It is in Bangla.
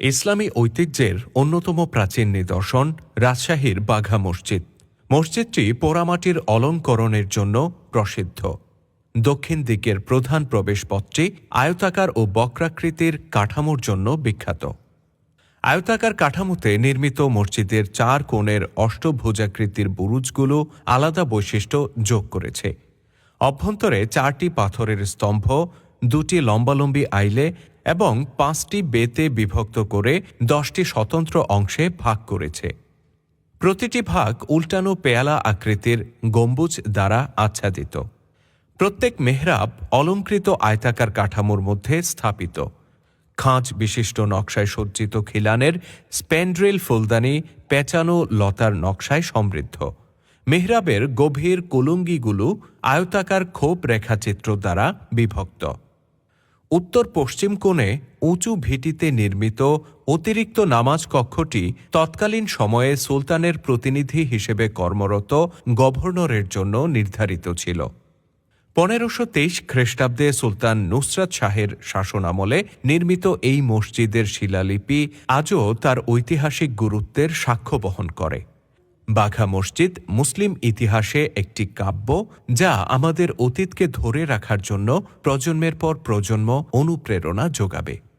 ইসলামী ঐতিহ্যের অন্যতম প্রাচীন নিদর্শন রাজশাহীর বাঘা মসজিদ। মসজিদটি পোড়ামাটির অলঙ্করণের জন্য প্রসিদ্ধ। দক্ষিণ দিকের প্রধান প্রবেশপথটি আয়তাকার ও বক্রাকৃতির কাঠামোর জন্য বিখ্যাত। আয়তাকার কাঠামোতে নির্মিত মসজিদের চার কোণের অষ্টভুজাকৃতির বুরুজগুলো আলাদা বৈশিষ্ট্য যোগ করেছে। অভ্যন্তরে চারটি পাথরের স্তম্ভ দুটি লম্বালম্বি আইলে এবং পাঁচটি বেতে বিভক্ত করে দশটি স্বতন্ত্র অংশে ভাগ করেছে। প্রতিটি ভাগ উল্টানো পেয়ালা আকৃতির গম্বুজ দ্বারা আচ্ছাদিত। প্রত্যেক মেহরাব অলঙ্কৃত আয়তাকার কাঠামোর মধ্যে স্থাপিত। খাঁচ বিশিষ্ট নকশায় সজ্জিত খিলানের স্প্যান্ড্রেল ফুলদানি পেঁচানো লতার নকশায় সমৃদ্ধ। মেহরাবের গভীর কুলুঙ্গিগুলো আয়তাকার খোপ রেখাচিত্র দ্বারা বিভক্ত। উত্তর পশ্চিম কোণে উঁচু ভিটিতে নির্মিত অতিরিক্ত নামাজ কক্ষটি তৎকালীন সময়ে সুলতানের প্রতিনিধি হিসেবে কর্মরত গভর্নরের জন্য নির্ধারিত ছিল। পনেরোশো তেইশ খ্রিস্টাব্দে সুলতান নুসরাত শাহের শাসনামলে নির্মিত এই মসজিদের শিলালিপি আজও তার ঐতিহাসিক গুরুত্বের সাক্ষ্য বহন করে। বাঘা মসজিদ মুসলিম ইতিহাসে একটি কাব্য যা আমাদের অতীতকে ধরে রাখার জন্য প্রজন্মের পর প্রজন্ম অনুপ্রেরণা যোগাবে।